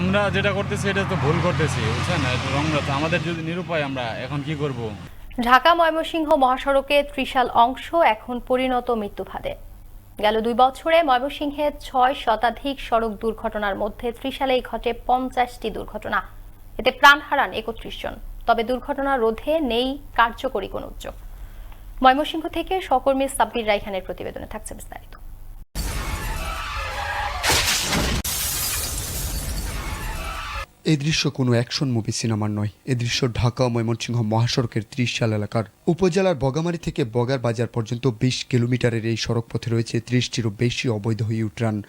আমরা যেটা করতেছি, এটা তো ভুল করতেছি, বুঝছেন? এটা রং রাস্তা আমাদের যদি নিরুপায় আমরা, এখন কি করব? ঢাকা ময়মনসিংহ মহাসড়কে ত্রিশাল অংশ এখন পরিণত মৃত্যুফাদে। গেল দুই বছরে ময়মনসিংহে ছয় শতাধিক সড়ক দুর্ঘটনার মধ্যে ত্রিশালেই ঘটে পঞ্চাশটি দুর্ঘটনা। এতে প্রাণ হারান একত্রিশ জন। তবে দুর্ঘটনা রোধে নেই কার্যকরী কোনো উদ্যোগ। ময়মনসিংহ থেকে সহকর্মী সাব্বির রাইখানের প্রতিবেদনে থাকছে বিস্তারিত। এই দৃশ্য কোনো অ্যাকশন মুভি, সিনেমার নয়। এ দৃশ্য ঢাকা ময়মনসিংহ মহাসড়কের ত্রিশাল এলাকার। উপজেলার বগামারি থেকে বগার বাজার পর্যন্ত বিশ কিলোমিটারের এই সড়ক পথে রয়েছে ত্রিশটিরও বেশি অবৈধ ইউট্রান।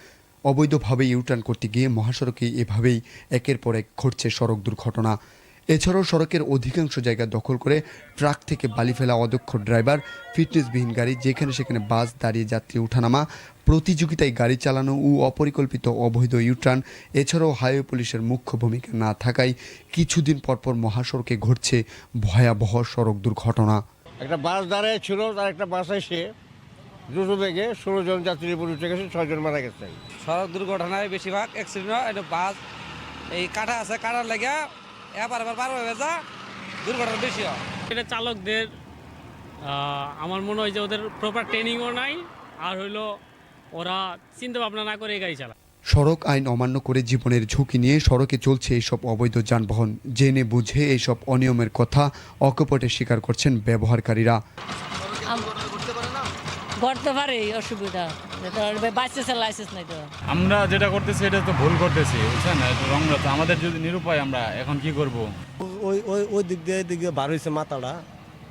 অবৈধভাবে ইউটার্ন করতে গিয়ে মহাসড়কে এভাবেই একের পর এক ঘটছে সড়ক দুর্ঘটনা। এছাড়াও সড়কের অধিকাংশ জায়গা দখল করে ট্রাক থেকে বালি ফেলা অদক্ষ ড্রাইভার ফিটনেসবিহীন গাড়ি যেখানে সেখানে বাস দাঁড়িয়ে যাত্রী উঠানামা প্রতিযোগিতায় গাড়ি চালানো ও অপরিকল্পিত অবৈধ ইউটার্ন এছাড়াও হাইওয়ে পুলিশের মুখ্য ভূমিকা না থাকায় কিছুদিন পরপর মহাসড়কে ঘটছে ভয়াবহ সড়ক দুর্ঘটনা। একটা বাস দাঁড়ায় ছিল তার একটা বাস এসে দ্রুত বেগে ষোলো জন যাত্রীর উপর উঠে গেছে ছয়জন মারা গেছে। সড়ক দুর্ঘটনায় বেশিরভাগ অ্যাক্সিডেন্ট হয় এটা বাস এই কাটা আছে কাটার লেগে এবার এবার পার হয়ে যা দুর্ঘটনা বেশি হয়। এটা চালকদের আমার মনে হয় যে ওদের প্রপার ট্রেনিংও নাই আর হইল ওরা চিন্তা ভাবনা না করে এই গাড়ি চালায়। সড়ক আইন অমান্য করে জীবনের ঝুঁকি নিয়ে সড়কে চলছে এইসব অবৈধ যানবাহন। জেনে বুঝে এইসব অনিয়মের কথা অকপটে স্বীকার করছেন ব্যবহারকারীরা। করতে পারে অসুবিধা। বাইসেসের লাইসেন্স নাই তো। আমরা যেটা করতেছি এটা তো ভুল করতেছি বুঝছেন? এটা রং আমাদের যদি নিরুপায় আমরা এখন কি করব? ওই ওই ওই দিক দিয়ে দিক দিয়ে বার হয়েছে মাথাটা।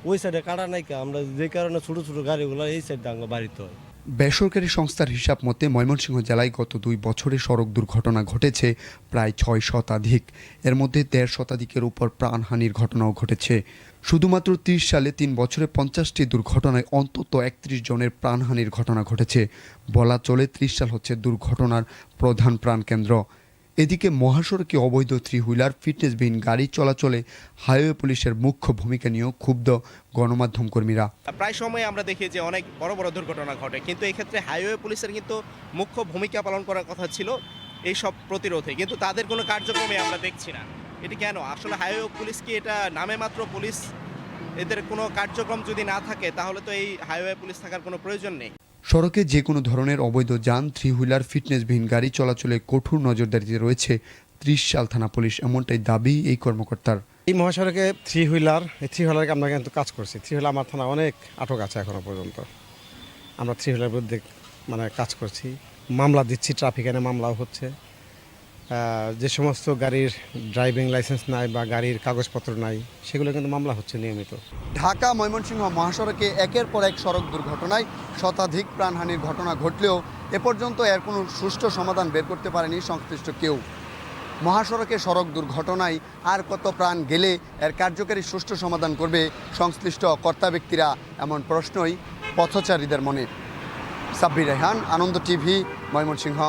ওই সাইডে কাটা নাই কা। আমরা যে কারণে ছোট ছোট গাড়িগুলো এই সাইড আমরা বাড়িতে। হয় বেসরকারি সংস্থার হিসাব মতে ময়মনসিংহ জেলায় গত দুই বছরে সড়ক দুর্ঘটনা ঘটেছে প্রায় ছয় শতাধিক। এর মধ্যে দেড় শতাধিকের উপর প্রাণহানির ঘটনাও ঘটেছে। শুধুমাত্র ত্রিশ সালে তিন বছরে পঞ্চাশটি দুর্ঘটনায় অন্তত একত্রিশ জনের প্রাণহানির ঘটনা ঘটেছে। বলা চলে ত্রিশ সাল হচ্ছে দুর্ঘটনার প্রধান প্রাণকেন্দ্র। এদিকে মহাসড়কে অবৈধ থ্রি হুইলার ফিটনেসবিহীন গাড়ি চলাচলে হাইওয়ে পুলিশের মুখ্য ভূমিকা নিয়েও ক্ষুব্ধ গণমাধ্যম কর্মীরা। প্রায় সময় আমরা দেখি যে অনেক বড় বড় দুর্ঘটনা ঘটে, কিন্তু এই ক্ষেত্রে হাইওয়ে পুলিশের কিন্তু মুখ্য ভূমিকা পালন করার কথা ছিল এই সব প্রতিরোধে, কিন্তু তাদের কোনো কার্যক্রমে আমরা দেখছি না। এটি কেন? আসলে হাইওয়ে পুলিশ কি এটা নামে মাত্র পুলিশ? এদের কোনো কার্যক্রম যদি না থাকে, তাহলে তো এই হাইওয়ে পুলিশ থাকার কোনো প্রয়োজন নেই। সড়কে যে কোনো ধরনের অবৈধ যান থ্রি হুইলার ফিটনেসবিহীন গাড়ি চলাচলে কঠোর নজরদারিতে রয়েছে ত্রিশ সাল থানা পুলিশ, এমনটাই দাবি এই কর্মকর্তার। এই মহাসড়কে থ্রি হুইলার এই থ্রি হুইলারকে আমরা কিন্তু কাজ করছি। থ্রি হুইলার আমার থানা অনেক আটক আছে এখনও পর্যন্ত। আমরা থ্রি হুইলার বিরুদ্ধে মানে কাজ করছি। মামলা দিচ্ছি, ট্রাফিক আইনে মামলাও হচ্ছে। যে সমস্ত গাড়ির ড্রাইভিং লাইসেন্স নাই বা গাড়ির কাগজপত্র নাই, সেগুলো কিন্তু মামলা হচ্ছে নিয়মিত। ঢাকা, ময়মনসিংহ মহাসড়কে একের পর এক সড়ক দুর্ঘটনায় শতাধিক প্রাণহানির ঘটনা ঘটলেও এ পর্যন্ত এর কোনো সুষ্ঠু সমাধান বের করতে পারেনি সংশ্লিষ্ট কেউ। মহাসড়কে সড়ক দুর্ঘটনায় আর কত প্রাণ গেলে এর কার্যকারী সুষ্ঠু সমাধান করবে সংশ্লিষ্ট কর্তা ব্যক্তিরা, এমন প্রশ্নই পথচারীদের মনে। সাব্বির রেহান, আনন্দ টিভি, ময়মনসিংহ।